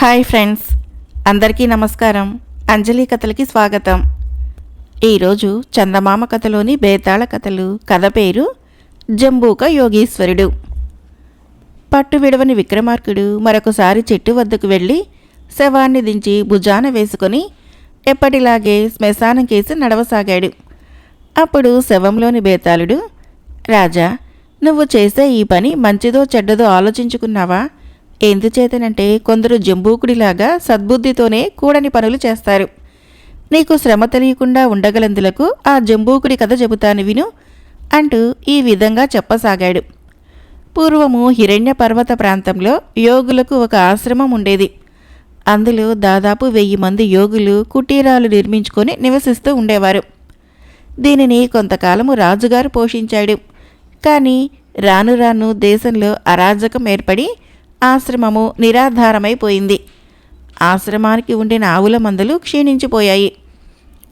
Hi friends అందరికీ నమస్కారం. అంజలి కథలకి స్వాగతం. ఈరోజు చందమామ కథలోని బేతాళ కథలు కథ పేరు జంబూక యోగీశ్వరుడు. పట్టు విడవని విక్రమార్కుడు మరొకసారి చెట్టు వద్దకు వెళ్ళి శవాన్ని దించి భుజాన వేసుకొని ఎప్పటిలాగే శ్మశానం కేసి నడవసాగాడు. అప్పుడు శవంలోని బేతాళుడు రాజా నువ్వు చేసే ఈ పని మంచిదో చెడ్డదో ఆలోచించుకున్నావా? ఎందుచేతనంటే కొందరు జంబూకుడిలాగా సద్బుద్ధితోనే కూడని పనులు చేస్తారు. నీకు శ్రమ తెలియకుండా ఉండగలందులకు ఆ జంబూకుడి కథ చెబుతాను విను అంటూ ఈ విధంగా చెప్పసాగాడు. పూర్వము హిరణ్య పర్వత ప్రాంతంలో యోగులకు ఒక ఆశ్రమం ఉండేది. అందులో దాదాపు వెయ్యి మంది యోగులు కుటీరాలు నిర్మించుకొని నివసిస్తూ ఉండేవారు. దీనిని కొంతకాలము రాజుగారు పోషించాడు. కానీ రాను రాను దేశంలో అరాజకం ఏర్పడి ఆశ్రమము నిరాధారమైపోయింది. ఆశ్రమానికి ఉండిన ఆవుల మందలు క్షీణించిపోయాయి.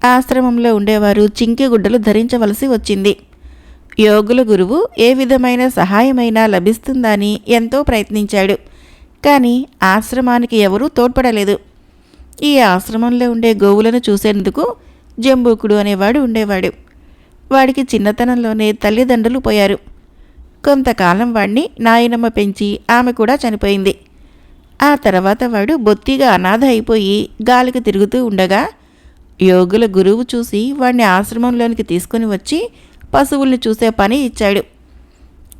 ఆశ్రమంలో ఉండేవారు చింకి గుడ్డలు ధరించవలసి వచ్చింది. యోగుల గురువు ఏ విధమైన సహాయమైనా లభిస్తుందని ఎంతో ప్రయత్నించాడు. కానీ ఆశ్రమానికి ఎవరూ తోడ్పడలేదు. ఈ ఆశ్రమంలో ఉండే గోవులను చూసేందుకు జంబూకుడు అనేవాడు ఉండేవాడు. వాడికి చిన్నతనంలోనే తల్లిదండ్రులు పోయారు. కొంతకాలం వాణ్ణి నాయనమ్మ పెంచి ఆమె కూడా చనిపోయింది. ఆ తర్వాత వాడు బొత్తిగా అనాథ అయిపోయి గాలికి తిరుగుతూ ఉండగా యోగుల గురువు చూసి వాడిని ఆశ్రమంలోనికి తీసుకుని వచ్చి పశువుల్ని చూసే పని ఇచ్చాడు.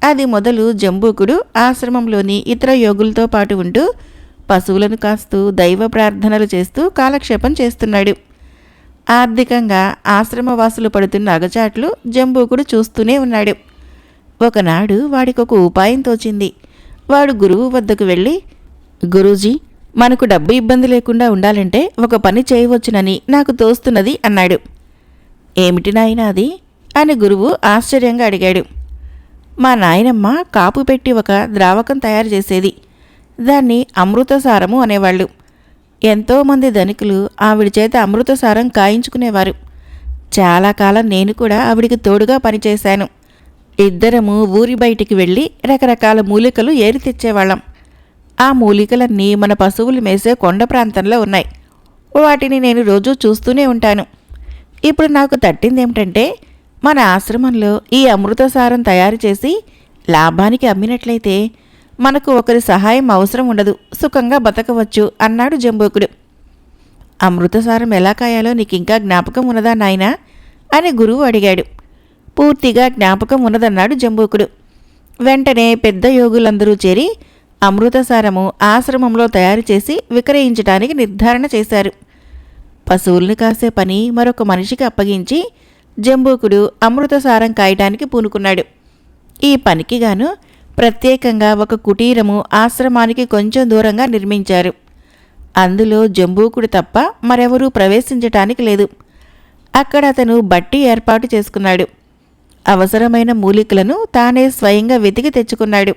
అది మొదలు జంబూకుడు ఆశ్రమంలోని ఇతర యోగులతో పాటు ఉంటూ పశువులను కాస్తూ దైవ ప్రార్థనలు చేస్తూ కాలక్షేపం చేస్తున్నాడు. ఆర్థికంగా ఆశ్రమవాసులు పడుతున్న అగచాట్లు జంబూకుడు చూస్తూనే ఉన్నాడు. ఒకనాడు వాడికొక ఉపాయం తోచింది. వాడు గురువు వద్దకు వెళ్ళి గురూజీ మనకు డబ్బు ఇబ్బంది లేకుండా ఉండాలంటే ఒక పని చేయవచ్చునని నాకు తోస్తున్నది అన్నాడు. ఏమిటి నాయన అది? అని గురువు ఆశ్చర్యంగా అడిగాడు. మా నాయనమ్మ కాపు పెట్టి ఒక ద్రావకం తయారు చేసేది. దాన్ని అమృతసారము అనేవాళ్ళు. ఎంతోమంది ధనికులు ఆవిడ చేత అమృతసారం కాయించుకునేవారు. చాలా కాలం నేను కూడా ఆవిడికి తోడుగా పనిచేశాను. ఇద్దరము ఊరి బయటికి వెళ్ళి రకరకాల మూలికలు ఏరి తెచ్చేవాళ్ళం. ఆ మూలికలన్నీ మన పశువులు మేసే కొండ ప్రాంతంలో ఉన్నాయి. వాటిని నేను రోజూ చూస్తూనే ఉంటాను. ఇప్పుడు నాకు తట్టింది ఏమిటంటే మన ఆశ్రమంలో ఈ అమృతసారం తయారు చేసి లాభానికి అమ్మినట్లయితే మనకు ఒకరి సహాయం అవసరం ఉండదు. సుఖంగా బతకవచ్చు అన్నాడు జంబూకుడు. అమృతసారం ఎలా కాయాలో నీకు ఇంకా జ్ఞాపకం ఉన్నదా నాయనా? అని గురువు అడిగాడు. పూర్తిగా జ్ఞాపకం ఉన్నదన్నాడు జంబూకుడు. వెంటనే పెద్ద యోగులందరూ చేరి అమృతసారము ఆశ్రమంలో తయారు చేసి విక్రయించడానికి నిర్ధారణ చేశారు. పశువుల్ని కాసే పని మరొక మనిషికి అప్పగించి జంబూకుడు అమృతసారం కాయటానికి పూనుకున్నాడు. ఈ పనికి గాను ప్రత్యేకంగా ఒక కుటీరము ఆశ్రమానికి కొంచెం దూరంగా నిర్మించారు. అందులో జంబూకుడు తప్ప మరెవరూ ప్రవేశించటానికి లేదు. అక్కడ అతను బట్టి ఏర్పాటు చేసుకున్నాడు. అవసరమైన మూలికలను తానే స్వయంగా వెతికి తెచ్చుకున్నాడు.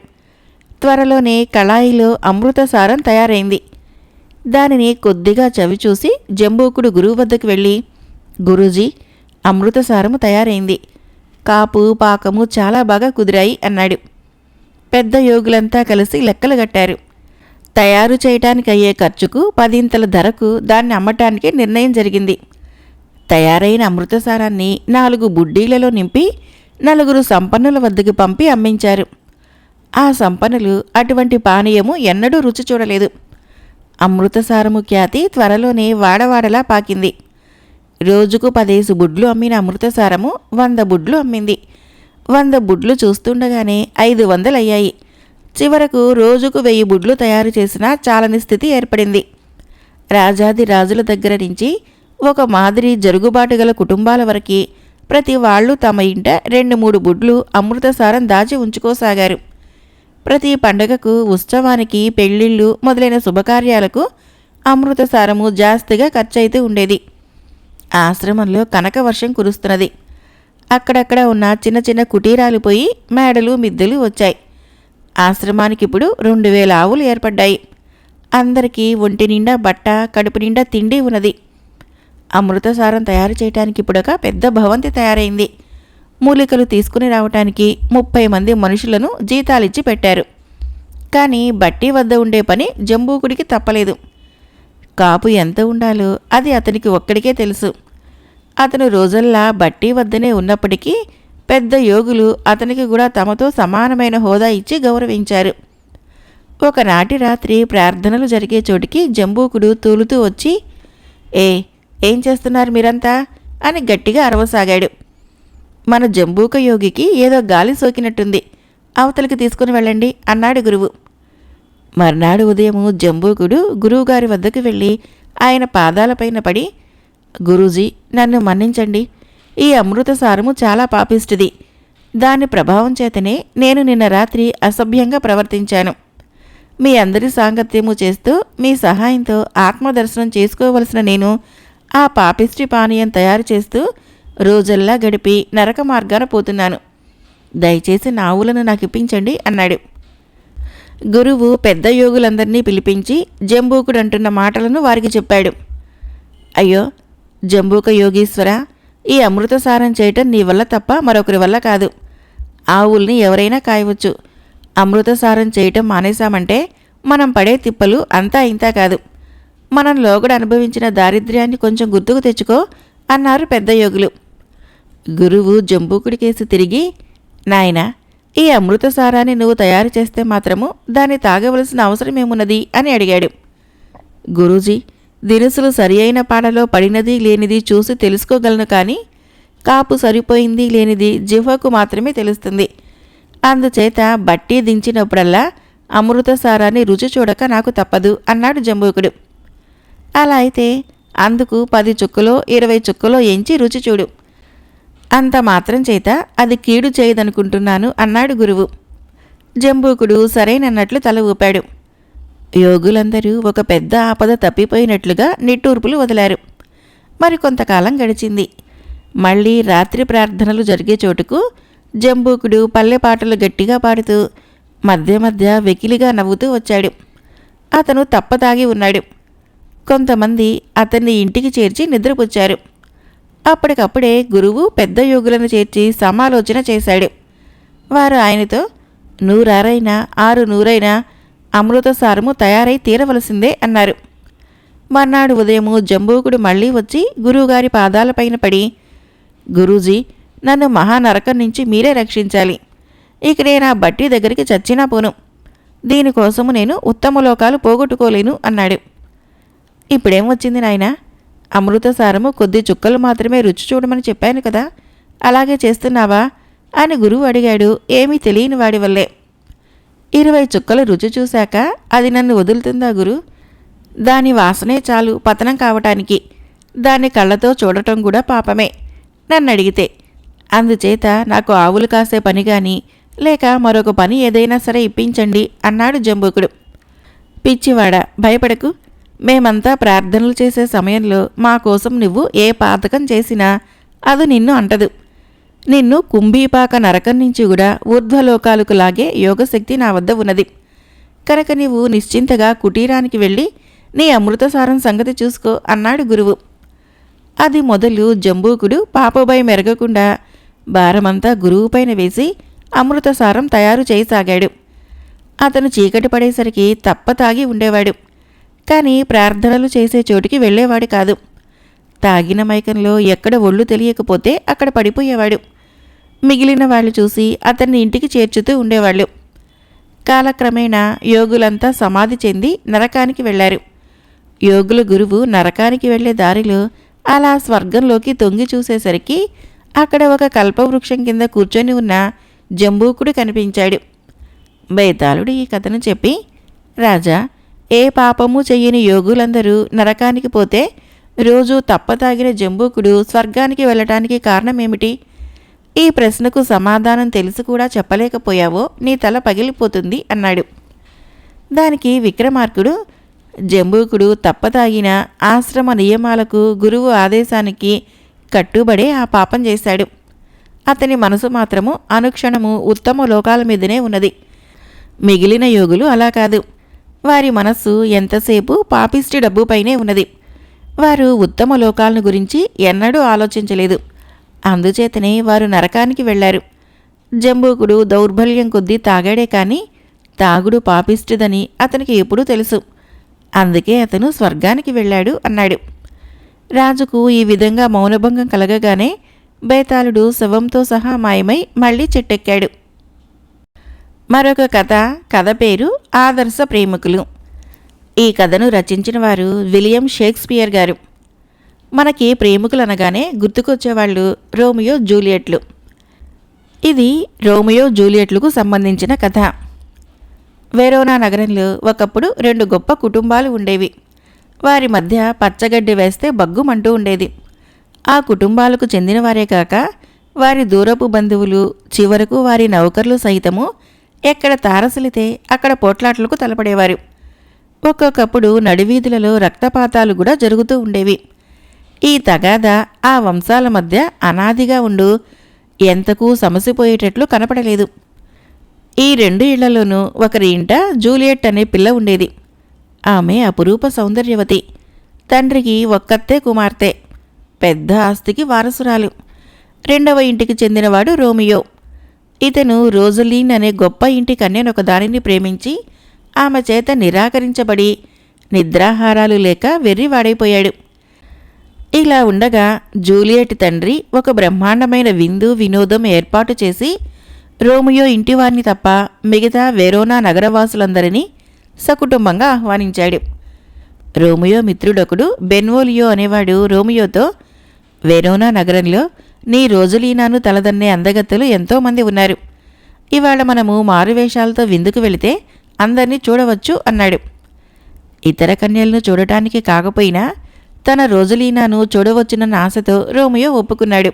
త్వరలోనే కళాయిలో అమృతసారం తయారైంది. దానిని కొద్దిగా చవిచూసి జంబూకుడు గురువు వద్దకు వెళ్ళి గురూజీ అమృతసారము తయారైంది. కాపు పాకము చాలా బాగా కుదిరాయి అన్నాడు. పెద్ద యోగులంతా కలిసి లెక్కలు కట్టారు. తయారు చేయటానికి అయ్యే ఖర్చుకు పదింతల ధరకు దాన్ని అమ్మటానికి నిర్ణయం జరిగింది. తయారైన అమృతసారాన్ని నాలుగు బుడ్డీలలో నింపి నలుగురు సంపన్నుల వద్దకు పంపి అమ్మించారు. ఆ సంపన్నులు అటువంటి పానీయము ఎన్నడూ రుచి చూడలేదు. అమృతసారము ఖ్యాతి త్వరలోనే వాడవాడలా పాకింది. రోజుకు పదేసి బుడ్లు అమ్మిన అమృతసారము వంద బుడ్లు అమ్మింది. వంద బుడ్లు చూస్తుండగానే ఐదు వందలయ్యాయి. చివరకు రోజుకు వెయ్యి బుడ్లు తయారు చేసినా చాలని స్థితి ఏర్పడింది. రాజాది రాజుల దగ్గర నుంచి ఒక మాదిరి జరుగుబాటు గల కుటుంబాల వరకు ప్రతి వాళ్ళు తమ ఇంట రెండు మూడు బుడ్లు అమృతసారం దాచి ఉంచుకోసాగారు. ప్రతి పండగకు ఉత్సవానికి పెళ్ళిళ్ళు మొదలైన శుభకార్యాలకు అమృతసారము జాస్తిగా ఖర్చయితూ ఉండేది. ఆశ్రమంలో కనక వర్షం కురుస్తున్నది. అక్కడక్కడ ఉన్న చిన్న చిన్న కుటీరాలు పోయి మేడలు మిద్దెలు వచ్చాయి. ఆశ్రమానికి ఇప్పుడు రెండు వేల ఆవులు ఏర్పడ్డాయి. అందరికీ ఒంటి నిండా బట్ట కడుపు నిండా తిండి ఉన్నది. అమృతసారం తయారు చేయటానికి ఇప్పుడొక పెద్ద భవంతి తయారైంది. మూలికలు తీసుకుని రావటానికి ముప్పై మంది మనుషులను జీతాలిచ్చి పెట్టారు. కానీ బట్టి వద్ద ఉండే పని జంబూకుడికి తప్పలేదు. కాపు ఎంత ఉండాలో అది అతనికి ఒక్కడికే తెలుసు. అతను రోజల్లా బట్టి వద్దనే ఉన్నప్పటికీ పెద్ద యోగులు అతనికి కూడా తమతో సమానమైన హోదా ఇచ్చి గౌరవించారు. ఒకనాటి రాత్రి ప్రార్థనలు జరిగే చోటికి జంబూకుడు తూలుతూ వచ్చి ఏ ఏం చేస్తున్నారు మీరంతా? అని గట్టిగా అరవసాగాడు. మన జంబూక యోగికి ఏదో గాలి సోకినట్టుంది. అవతలికి తీసుకుని వెళ్ళండి అన్నాడు గురువు. మర్నాడు ఉదయము జంబూకుడు గురువుగారి వద్దకు వెళ్ళి ఆయన పాదాలపైన పడి గురూజీ నన్ను మన్నించండి. ఈ అమృత సారము చాలా పాపిష్టిది. దాని ప్రభావం చేతనే నేను నిన్న రాత్రి అసభ్యంగా ప్రవర్తించాను. మీ అందరి సాంగత్యము చేస్తూ మీ సహాయంతో ఆత్మదర్శనం చేసుకోవలసిన నేను ఆ పాపిష్టి పానీయం తయారు చేస్తూ రోజల్లా గడిపి నరక మార్గాన పోతున్నాను. దయచేసి నా ఆవులను నాకు ఇప్పించండి అన్నాడు. గురువు పెద్ద యోగులందరినీ పిలిపించి జంబూకుడు అంటున్న మాటలను వారికి చెప్పాడు. అయ్యో జంబూక యోగీశ్వర ఈ అమృతసారం చేయటం నీ వల్ల తప్ప మరొకరి వల్ల కాదు. ఆవుల్ని ఎవరైనా కాయవచ్చు. అమృతసారం చేయటం మానేశామంటే మనం పడే తిప్పలు అంతా ఇంతా కాదు. మనం లోగుడు అనుభవించిన దారిద్ర్యాన్ని కొంచెం గుర్తుకు తెచ్చుకో అన్నారు పెద్ద యోగులు. గురువు జంబూకుడికేసి తిరిగి నాయనా ఈ అమృతసారాన్ని నువ్వు తయారు చేస్తే మాత్రము దాన్ని తాగవలసిన అవసరమేమున్నది అని అడిగాడు. గురూజీ దినుసులు సరి అయిన పాడలో పడినది లేనిది చూసి తెలుసుకోగలను కానీ కాపు సరిపోయింది లేనిది జిహ్వకు మాత్రమే తెలుస్తుంది. అందుచేత బట్టి దించినప్పుడల్లా అమృతసారాన్ని రుచి చూడక నాకు తప్పదు అన్నాడు జంబూకుడు. అలా అయితే అందుకు పది చుక్కలో ఇరవై చుక్కలో ఎంచి రుచి చూడు. అంత మాత్రం చేత అది కీడు చేయదనుకుంటున్నాను అన్నాడు గురువు. జంబూకుడు సరైనన్నట్లు తల ఊపాడు. యోగులందరూ ఒక పెద్ద ఆపద తప్పిపోయినట్లుగా నిట్టూర్పులు వదిలారు. మరి కొంతకాలం గడిచింది. మళ్ళీ రాత్రి ప్రార్థనలు జరిగే చోటుకు జంబూకుడు పల్లె పాటలు గట్టిగా పాడుతూ మధ్య మధ్య వెకిలిగా నవ్వుతూ వచ్చాడు. అతను తప్పతాగి ఉన్నాడు. కొంతమంది అతన్ని ఇంటికి చేర్చి నిద్రపుచ్చారు. అప్పటికప్పుడే గురువు పెద్ద యోగులను చేర్చి సమాలోచన చేశాడు. వారు ఆయనతో నూరారైనా ఆరు నూరైనా అమృతసారము తయారై తీరవలసిందే అన్నారు. మర్నాడు ఉదయము జంబూకుడు మళ్ళీ వచ్చి గురువుగారి పాదాలపైన పడి గురూజీ నన్ను మహానరకం నుంచి మీరే రక్షించాలి. ఇక నేను ఆ బట్టి దగ్గరికి చచ్చినా పోను. దీనికోసము నేను ఉత్తమ లోకాలు పోగొట్టుకోలేను అన్నాడు. ఇప్పుడేం వచ్చింది నాయనా? అమృతసారము కొద్ది చుక్కలు మాత్రమే రుచి చూడమని చెప్పాను కదా. అలాగే చేస్తున్నావా? అని గురువు అడిగాడు. ఏమీ తెలియని వాడి వల్లే. ఇరవై చుక్కలు రుచి చూశాక అది నన్ను వదులుతుందా గురు? దాని వాసనే చాలు పతనం కావటానికి. దాన్ని కళ్ళతో చూడటం కూడా పాపమే. నన్ను అడిగితే అందుచేత నాకు ఆవులు కాసే పని కానీ లేక మరొక పని ఏదైనా సరే ఇప్పించండి అన్నాడు జంబూకుడు. పిచ్చివాడ భయపడకు. మేమంతా ప్రార్థనలు చేసే సమయంలో మా కోసం నువ్వు ఏ పాతకం చేసినా అది నిన్ను అంటదు. నిన్ను కుంభీపాక నరకం నుంచి కూడా ఊర్ధ్వలోకాలకు లాగే యోగశక్తి నా వద్ద ఉన్నది. కనుక నీవు నిశ్చింతగా కుటీరానికి వెళ్ళి నీ అమృతసారం సంగతి చూసుకో అన్నాడు గురువు. అది మొదలు జంబూకుడు పాపభయం మెరగకుండా భారమంతా గురువుపైన వేసి అమృతసారం తయారు చేయసాగాడు. అతను చీకటి పడేసరికి తప్ప తాగి ఉండేవాడు. కానీ ప్రార్థనలు చేసే చోటికి వెళ్ళేవాడు కాదు. తాగిన మైకంలో ఎక్కడ ఒళ్ళు తెలియకపోతే అక్కడ పడిపోయేవాడు. మిగిలిన వాళ్ళు చూసి అతన్ని ఇంటికి చేర్చుతూ ఉండేవాళ్ళు. కాలక్రమేణా యోగులంతా సమాధి చెంది నరకానికి వెళ్ళారు. యోగుల గురువు నరకానికి వెళ్ళే దారిలో అలా స్వర్గంలోకి తొంగి చూసేసరికి అక్కడ ఒక కల్పవృక్షం కింద కూర్చొని ఉన్న జంబూకుడు కనిపించాడు. బేతాళుడు ఈ కథను చెప్పి రాజా ఏ పాపము చెయ్యని యోగులందరూ నరకానికి పోతే రోజు తప్పతాగిన జంబూకుడు స్వర్గానికి వెళ్ళటానికి కారణమేమిటి? ఈ ప్రశ్నకు సమాధానం తెలిసి కూడా చెప్పలేకపోయావో నీ తల పగిలిపోతుంది అన్నాడు. దానికి విక్రమార్కుడు జంబూకుడు తప్పతాగిన ఆశ్రమ నియమాలకు గురువు ఆదేశానికి కట్టుబడే ఆ పాపం చేశాడు. అతని మనసు మాత్రము అనుక్షణము ఉత్తమ లోకాల మీదనే ఉన్నది. మిగిలిన యోగులు అలా కాదు. వారి మనస్సు ఎంతసేపు పాపిష్టి డబ్బుపైనే ఉన్నది. వారు ఉత్తమ లోకాలను గురించి ఎన్నడూ ఆలోచించలేదు. అందుచేతనే వారు నరకానికి వెళ్ళారు జంబూకుడు దౌర్బల్యం కొద్దీ తాగాడే కాని తాగుడు పాపిష్టిదని అతనికి ఎప్పుడూ తెలుసు. అందుకే అతను స్వర్గానికి వెళ్ళాడు అన్నాడు. రాజుకు ఈ విధంగా మౌనభంగం కలగగానే బేతాళుడు శవంతో సహా మాయమై మళ్ళీ చెట్టెక్కాడు. మరొక కథ కథ పేరు ఆదర్శ ప్రేమికులు. ఈ కథను రచించిన వారు విలియం షేక్స్పియర్ గారు. మనకి ప్రేమికులు అనగానే గుర్తుకొచ్చేవాళ్ళు రోమియో జూలియట్లు. ఇది రోమియో జూలియట్లకు సంబంధించిన కథ. వెరోనా నగరంలో ఒకప్పుడు రెండు గొప్ప కుటుంబాలు ఉండేవి. వారి మధ్య పచ్చగడ్డి వేస్తే బగ్గుమంటూ ఉండేది. ఆ కుటుంబాలకు చెందినవారే కాక వారి దూరపు బంధువులు చివరకు వారి నౌకర్లు సైతము ఎక్కడ తారసలితే అక్కడ పోట్లాట్లకు తలపడేవారు. ఒక్కొక్కప్పుడు నడివీధులలో రక్తపాతాలు కూడా జరుగుతూ ఉండేవి. ఈ తగాద ఆ వంశాల మధ్య అనాదిగా ఉండు ఎంతకు సమసిపోయేటట్లు కనపడలేదు. ఈ రెండు ఇళ్ళలోనూ ఒకరి ఇంట జూలియట్ అనే పిల్ల ఉండేది. ఆమె అపురూప సౌందర్యవతి. తండ్రికి ఒక్కత్తే కుమార్తె. పెద్ద ఆస్తికి వారసురాలు. రెండవ ఇంటికి చెందినవాడు రోమియో. ఇతను రోజులీన్ అనే గొప్ప ఇంటి కన్యనొక దానిని ప్రేమించి ఆమె చేత నిరాకరించబడి నిద్రాహారాలు లేక వెర్రివాడైపోయాడు ఇలా ఉండగా జూలియట్ తండ్రి ఒక బ్రహ్మాండమైన విందు వినోదం ఏర్పాటు చేసి రోమియో ఇంటివారిని తప్ప మిగతా వెరోనా నగరవాసులందరినీ సకుటుంబంగా ఆహ్వానించాడు. రోమియో మిత్రుడొకడు బెన్వోలియో అనేవాడు రోమియోతో వెరోనా నగరంలో నీ రోజులీనాను తలదన్నే అందగత్తెలు ఎంతోమంది ఉన్నారు. ఇవాళ మనము మారువేషాలతో విందుకు వెళితే అందరినీ చూడవచ్చు అన్నాడు. ఇతర కన్యలను చూడటానికి కాకపోయినా తన రోజులీనాను చూడవచ్చునన్న ఆశతో రోమియో ఒప్పుకున్నాడు.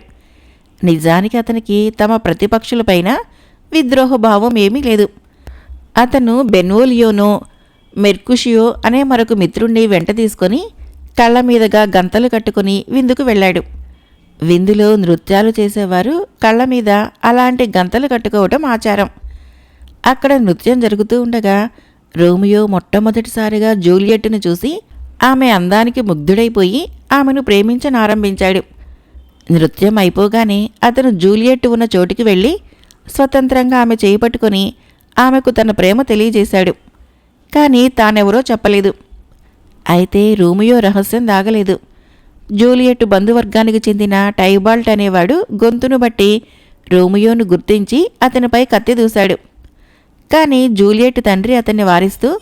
నిజానికి అతనికి తమ ప్రతిపక్షులపైన విద్రోహభావం ఏమీ లేదు. అతను బెన్వోలియోనో మెర్కుషియో అనే మరొక మిత్రుణ్ణి వెంట తీసుకొని కళ్ళ మీదుగా గంతలు కట్టుకుని విందుకు వెళ్ళాడు. విందులో నృత్యాలు చేసేవారు కళ్ళ మీద అలాంటి గంతలు కట్టుకోవటం ఆచారం. అక్కడ నృత్యం జరుగుతూ ఉండగా రోమియో మొట్టమొదటిసారిగా జూలియట్ను చూసి ఆమె అందానికి ముగ్ధుడైపోయి ఆమెను ప్రేమించనారంభించాడు. నృత్యం అయిపోగానే అతను జూలియట్ ఉన్న చోటికి వెళ్ళి స్వతంత్రంగా ఆమె చేయి ఆమెకు తన ప్రేమ తెలియజేశాడు. కానీ తానెవరో చెప్పలేదు. అయితే రోమియో రహస్యం దాగలేదు. జూలియట్ బంధువర్గానికి చెందిన టైబాల్ట్ అనేవాడు గొంతును బట్టి రోమియోను గుర్తించి అతనిపై కత్తి దూశాడు. కానీ జూలియట్ తండ్రి అతన్ని వారిస్తూ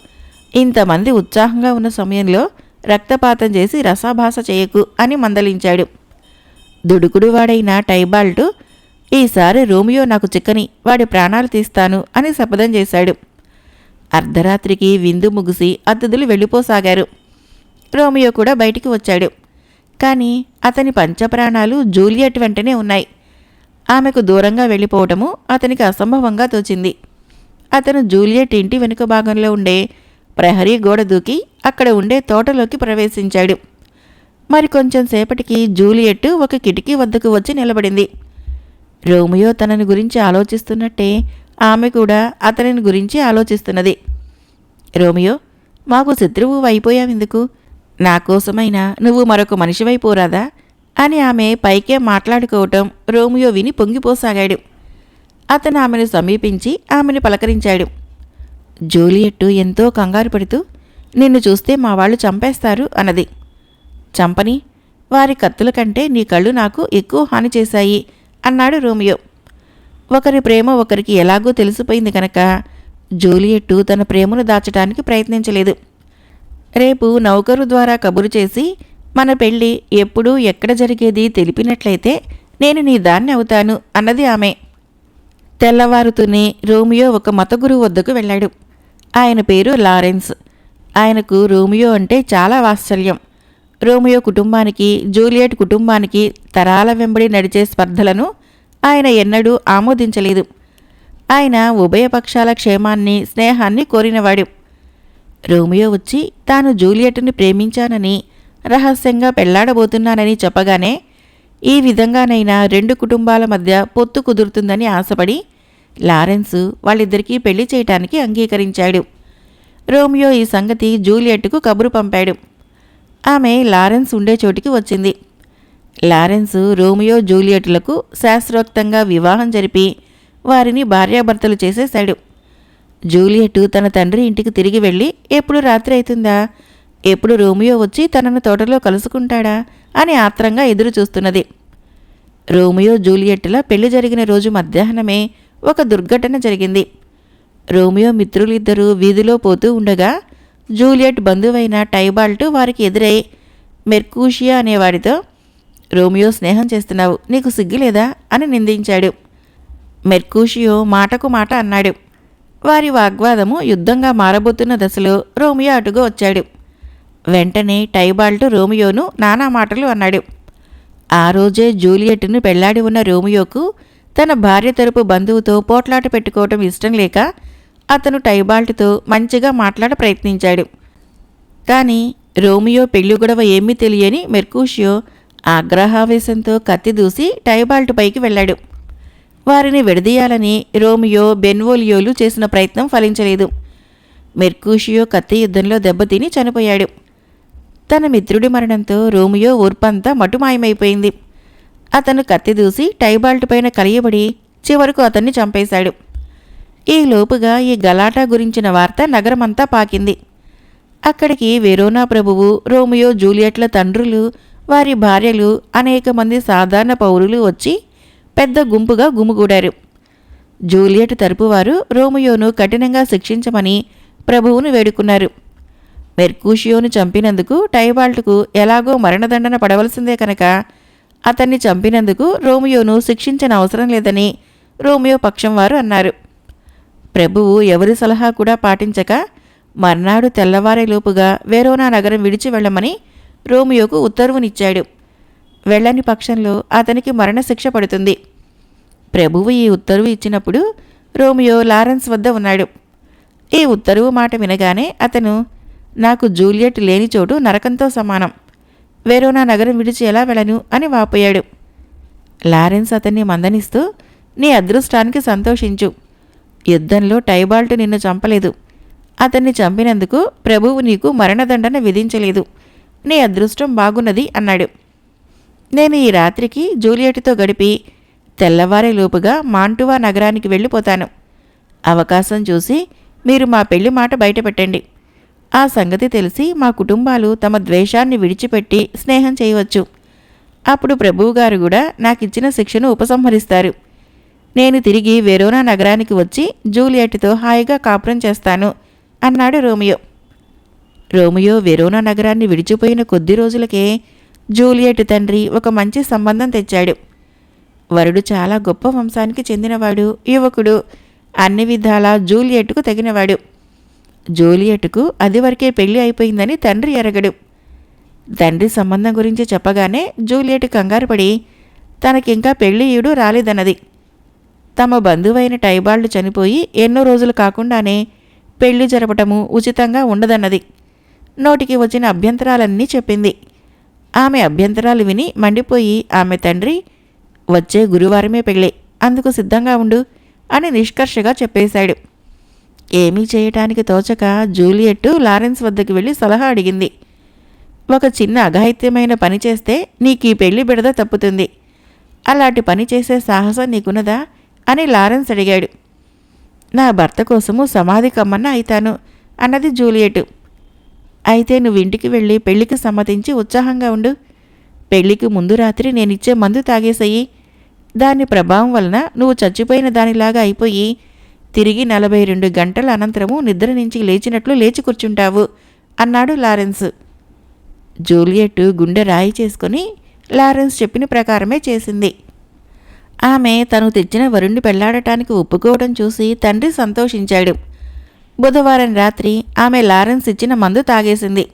ఇంతమంది ఉత్సాహంగా ఉన్న సమయంలో రక్తపాతం చేసి రసాభాస చేయకు అని మందలించాడు. దుడుకుడు వాడైన టైబాల్ట్ ఈసారి రోమియో నాకు చిక్కని వాడి ప్రాణాలు తీస్తాను అని శపథం చేశాడు. అర్ధరాత్రికి విందు ముగిసి అతిథులు వెళ్ళిపోసాగారు. రోమియో కూడా బయటికి వచ్చాడు. కానీ అతని పంచప్రాణాలు జూలియట్ వెంటనే ఉన్నాయి. ఆమెకు దూరంగా వెళ్ళిపోవటము అతనికి అసంభవంగా తోచింది. అతను జూలియట్ ఇంటి వెనుక భాగంలో ఉండే ప్రహరీ గోడ దూకి అక్కడ ఉండే తోటలోకి ప్రవేశించాడు. మరి కొంచెం సేపటికి జూలియట్ ఒక కిటికీ వద్దకు వచ్చి నిలబడింది. రోమియో తనని గురించి ఆలోచిస్తున్నట్టే ఆమె కూడా అతనిని గురించి ఆలోచిస్తున్నది. రోమియో మాకు శత్రువు అయిపోయావెందుకు? నా కోసమైనా నువ్వు మరొక మనిషివైపోరాదా అని ఆమె పైకే మాట్లాడుకోవటం రోమియో విని పొంగిపోసాగాడు. అతను ఆమెను సమీపించి ఆమెను పలకరించాడు. జూలియట్టు ఎంతో కంగారు పడుతూ నిన్ను చూస్తే మా వాళ్ళు చంపేస్తారు అన్నది. చంపని? వారి కత్తుల కంటే నీ కళ్ళు నాకు ఎక్కువ హాని చేశాయి అన్నాడు రోమియో. ఒకరి ప్రేమ ఒకరికి ఎలాగో తెలిసిపోయింది కనుక జూలియట్టు తన ప్రేమను దాచడానికి ప్రయత్నించలేదు. రేపు నౌకరు ద్వారా కబురు చేసి మన పెళ్ళి ఎప్పుడు ఎక్కడ జరిగేది తెలిపినట్లయితే నేను నీ దాన్ని అవుతాను అన్నది ఆమె. తెల్లవారుతూనే రోమియో ఒక మతగురువు వద్దకు వెళ్ళాడు. ఆయన పేరు లారెన్స్. ఆయనకు రోమియో అంటే చాలా వాత్సల్యం. రోమియో కుటుంబానికి జూలియట్ కుటుంబానికి తరాల వెంబడి నడిచే స్పర్ధలను ఆయన ఎన్నడూ ఆమోదించలేదు. ఆయన ఉభయపక్షాల క్షేమాన్ని స్నేహాన్ని కోరినవాడు. రోమియో వచ్చి తాను జూలియట్ని ప్రేమించానని రహస్యంగా పెళ్ళాడబోతున్నానని చెప్పగానే ఈ విధంగానైనా రెండు కుటుంబాల మధ్య పొత్తు కుదురుతుందని ఆశపడి లారెన్స్ వాళ్ళిద్దరికీ పెళ్ళి చేయటానికి అంగీకరించాడు. రోమియో ఈ సంగతి జూలియట్కు కబురు పంపాడు. ఆమె లారెన్స్ ఉండే చోటికి వచ్చింది. లారెన్స్ రోమియో జూలియట్లకు శాస్త్రోక్తంగా వివాహం జరిపి వారిని భార్యాభర్తలు చేసేశాడు. జూలియట్ తన తండ్రి ఇంటికి తిరిగి వెళ్ళి ఎప్పుడు రాత్రి అవుతుందా ఎప్పుడు రోమియో వచ్చి తనను తోటలో కలుసుకుంటాడా? అని ఆత్రంగా ఎదురు చూస్తున్నది. రోమియో జూలియట్ల పెళ్ళి జరిగిన రోజు మధ్యాహ్నమే ఒక దుర్ఘటన జరిగింది. రోమియో మిత్రులిద్దరూ వీధిలో పోతూ ఉండగా జూలియట్ బంధువైన టైబాల్ట్ వారికి ఎదురై మెర్కూషియా అనేవాడితో రోమియో స్నేహం చేస్తున్నావు నీకు సిగ్గులేదా? అని నిందించాడు. మెర్కూషియో మాటకు మాట అన్నాడు. వారి వాగ్వాదము యుద్ధంగా మారబోతున్న దశలో రోమియో అటుగా వచ్చాడు. వెంటనే టైబాల్ట్ రోమియోను నానా మాటలు అన్నాడు. ఆ రోజే జూలియట్ను పెళ్ళాడి ఉన్న రోమియోకు తన భార్య తరపు బంధువుతో పోట్లాట పెట్టుకోవటం ఇష్టం లేక అతను టైబాల్ట్తో మంచిగా మాట్లాడ ప్రయత్నించాడు. కానీ రోమియో పెళ్ళి గొడవ ఏమీ తెలియని మెర్కూషియో ఆగ్రహావేశంతో కత్తి దూసి టైబాల్ట్ పైకి వెళ్ళాడు. వారిని విడదీయాలని రోమియో బెన్వోలియోలు చేసిన ప్రయత్నం ఫలించలేదు. మెర్కూషియో కత్తి యుద్ధంలో దెబ్బతిని చనిపోయాడు. తన మిత్రుడి మరణంతో రోమియో ఊర్పంతా మటుమాయమైపోయింది. అతను కత్తి దూసి టైబాల్ట్ పైన కలియబడి చివరకు అతన్ని చంపేశాడు. ఈ లోపుగా ఈ గలాటా గురించిన వార్త నగరమంతా పాకింది. అక్కడికి వెరోనా ప్రభువు రోమియో జూలియట్ల తండ్రులు వారి భార్యలు అనేక మంది సాధారణ పౌరులు వచ్చి పెద్ద గుంపుగా గుమిగూడారు. జూలియట్ తరపువారు రోమియోను కఠినంగా శిక్షించమని ప్రభువును వేడుకున్నారు. మెర్కూషియోను చంపినందుకు టైబాల్ట్కు ఎలాగో మరణదండన పడవలసిందే కనుక అతన్ని చంపినందుకు రోమియోను శిక్షించిన అవసరం లేదని రోమియో పక్షం వారు అన్నారు. ప్రభువు ఎవరి సలహా కూడా పాటించక మర్నాడు తెల్లవారేలోపుగా వేరోనా నగరం విడిచి వెళ్ళమని రోమియోకు ఉత్తర్వునిచ్చాడు. వెళ్ళని పక్షంలో అతనికి మరణశిక్ష పడుతుంది. ప్రభువు ఈ ఉత్తర్వు ఇచ్చినప్పుడు రోమియో లారెన్స్ వద్ద ఉన్నాడు. ఈ ఉత్తర్వు మాట వినగానే అతను నాకు జూలియట్ లేని చోటు నరకంతో సమానం. వెరోనా నగరం విడిచి ఎలా వెళ్ళను అని వాపోయాడు. లారెన్స్ అతన్ని మందనిస్తూ నీ అదృష్టానికి సంతోషించు. యుద్ధంలో టైబాల్ట్ నిన్ను చంపలేదు. అతన్ని చంపినందుకు ప్రభువు నీకు మరణదండన విధించలేదు. నీ అదృష్టం బాగున్నది అన్నాడు. నేను ఈ రాత్రికి జూలియట్తో గడిపి తెల్లవారేలోపుగా మాంటువా నగరానికి వెళ్ళిపోతాను. అవకాశం చూసి మీరు మా పెళ్ళి మాట బయటపెట్టండి. ఆ సంగతి తెలిసి మా కుటుంబాలు తమ ద్వేషాన్ని విడిచిపెట్టి స్నేహం చేయవచ్చు. అప్పుడు ప్రభువుగారు కూడా నాకిచ్చిన శిక్షను ఉపసంహరిస్తారు. నేను తిరిగి వెరోనా నగరానికి వచ్చి జూలియట్తో హాయిగా కాపురం చేస్తాను అన్నాడు రోమియో. రోమియో వెరోనా నగరాన్ని విడిచిపోయిన కొద్ది రోజులకే జూలియట్ తండ్రి ఒక మంచి సంబంధం తెచ్చాడు. వరుడు చాలా గొప్ప వంశానికి చెందినవాడు యువకుడు అన్ని విధాలా జూలియట్కు తగినవాడు. జూలియట్కు అది వరకే పెళ్ళి అయిపోయిందని తండ్రి ఎరగడు. తండ్రి సంబంధం గురించి చెప్పగానే జూలియట్ కంగారు పడి తనకింకా ఈడు రాలేదన్నది. తమ బంధువైన టైబాల్డ్ చనిపోయి ఎన్నో రోజులు కాకుండానే పెళ్ళి జరపటము ఉచితంగా ఉండదన్నది. నోటికి వచ్చిన అభ్యంతరాలన్నీ చెప్పింది. ఆమె అభ్యంతరాలు విని మండిపోయి ఆమె తండ్రి వచ్చే గురువారమే పెళ్ళి అందుకు సిద్ధంగా ఉండు అని నిష్కర్షగా చెప్పేశాడు. ఏమీ చేయటానికి తోచక జూలియట్ లారెన్స్ వద్దకు వెళ్ళి సలహా అడిగింది. ఒక చిన్న అఘాయిత్యమైన పని చేస్తే నీకు ఈ పెళ్ళి బిడద తప్పుతుంది. అలాంటి పని చేసే సాహసం నీకున్నదా? అని లారెన్స్ అడిగాడు. నా భర్త కోసము సమాధి కమ్మన్న అయితాను అన్నది జూలియట్ అయితే నువ్వు ఇంటికి వెళ్ళి పెళ్ళికి సమ్మతించి ఉత్సాహంగా ఉండు. పెళ్ళికి ముందు రాత్రి నేనిచ్చే మందు తాగేసయ్యి దాని ప్రభావం వలన నువ్వు చచ్చిపోయిన దానిలాగా అయిపోయి తిరిగి నలభై రెండు గంటల అనంతరము నిద్ర నుంచి లేచినట్లు లేచి కూర్చుంటావు అన్నాడు లారెన్స్. జూలియట్ గుండె రాయి చేసుకుని లారెన్స్ చెప్పిన ప్రకారమే చేసింది. ఆమె తను తెచ్చిన వరుణ్ణి పెళ్ళాడటానికి ఒప్పుకోవడం చూసి తండ్రి సంతోషించాడు. బుధవారం రాత్రి ఆమె లారెన్స్ ఇచ్చిన మందు తాగేసింది.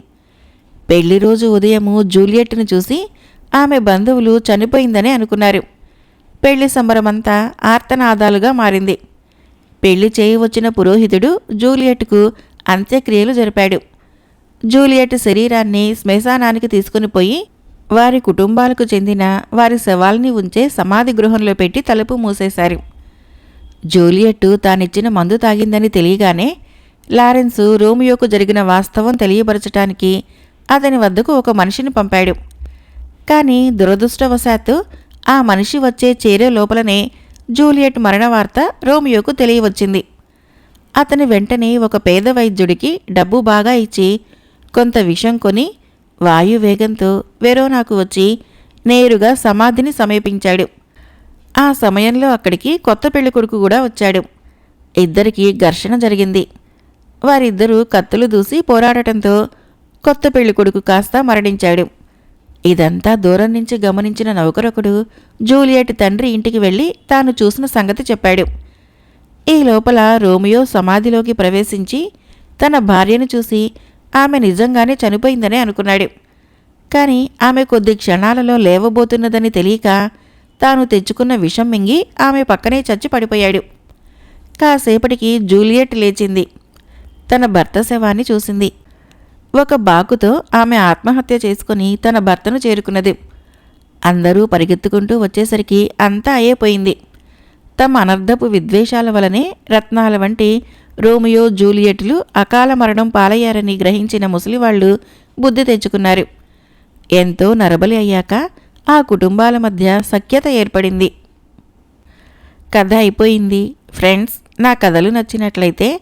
పెళ్ళి రోజు ఉదయము జూలియట్ను చూసి ఆమె బంధువులు చనిపోయిందని అనుకున్నారు. పెళ్ళి సంబరమంతా ఆర్తనాదాలుగా మారింది. పెళ్ళి చేయవచ్చిన పురోహితుడు జూలియట్కు అంత్యక్రియలు జరిపాడు. జూలియట్ శరీరాన్ని శ్మశానానికి తీసుకుని పోయి వారి కుటుంబాలకు చెందిన వారి శవాల్ని ఉంచే సమాధి గృహంలో పెట్టి తలుపు మూసేశారు. జూలియట్ తానిచ్చిన మందు తాగిందని తెలియగానే లారెన్స్ రోమియోకు జరిగిన వాస్తవం తెలియపరచటానికి అతని వద్దకు ఒక మనిషిని పంపాడు. కానీ దురదృష్టవశాత్తు ఆ మనిషి వచ్చే చేరే లోపలనే జూలియట్ మరణ వార్త రోమియోకు తెలియవచ్చింది. అతని వెంటనే ఒక పేద వైద్యుడికి డబ్బు బాగా ఇచ్చి కొంత విషం కొని వాయువేగంతో వెరోనాకు వచ్చి నేరుగా సమాధిని సమీపించాడు. ఆ సమయంలో అక్కడికి కొత్త పెళ్ళికొడుకు కూడా వచ్చాడు. ఇద్దరికీ ఘర్షణ జరిగింది. వారిద్దరూ కత్తులు దూసి పోరాడటంతో కొత్త పెళ్ళికొడుకు కాస్త మరణించాడు. ఇదంతా దూరం నుంచి గమనించిన నౌకరొకడు జూలియట్ తండ్రి ఇంటికి వెళ్ళి తాను చూసిన సంగతి చెప్పాడు. ఈ లోపల రోమియో సమాధిలోకి ప్రవేశించి తన భార్యను చూసి ఆమె నిజంగానే చనిపోయిందని అనుకున్నాడు. కానీ ఆమె కొద్ది క్షణాలలో లేవబోతున్నదని తెలియక తాను తెచ్చుకున్న విషం మింగి ఆమె పక్కనే చచ్చి పడిపోయాడు. కాసేపటికి జూలియట్ లేచింది. తన భర్త శవాన్ని చూసింది. ఒక బాకుతో ఆమె ఆత్మహత్య చేసుకుని తన భర్తను చేరుకున్నది. అందరూ పరిగెత్తుకుంటూ వచ్చేసరికి అంతా అయిపోయింది తమ అనర్ధపు విద్వేషాల వలనే రత్నాల వంటి రోమియో జూలియట్లు అకాల మరణం పాలయ్యారని గ్రహించిన ముసలివాళ్ళు బుద్ధి తెచ్చుకున్నారు. ఎంతో నరబలి అయ్యాక ఆ కుటుంబాల మధ్య సఖ్యత ఏర్పడింది. కథ అయిపోయింది. ఫ్రెండ్స్ నా కథలు నచ్చినట్లయితే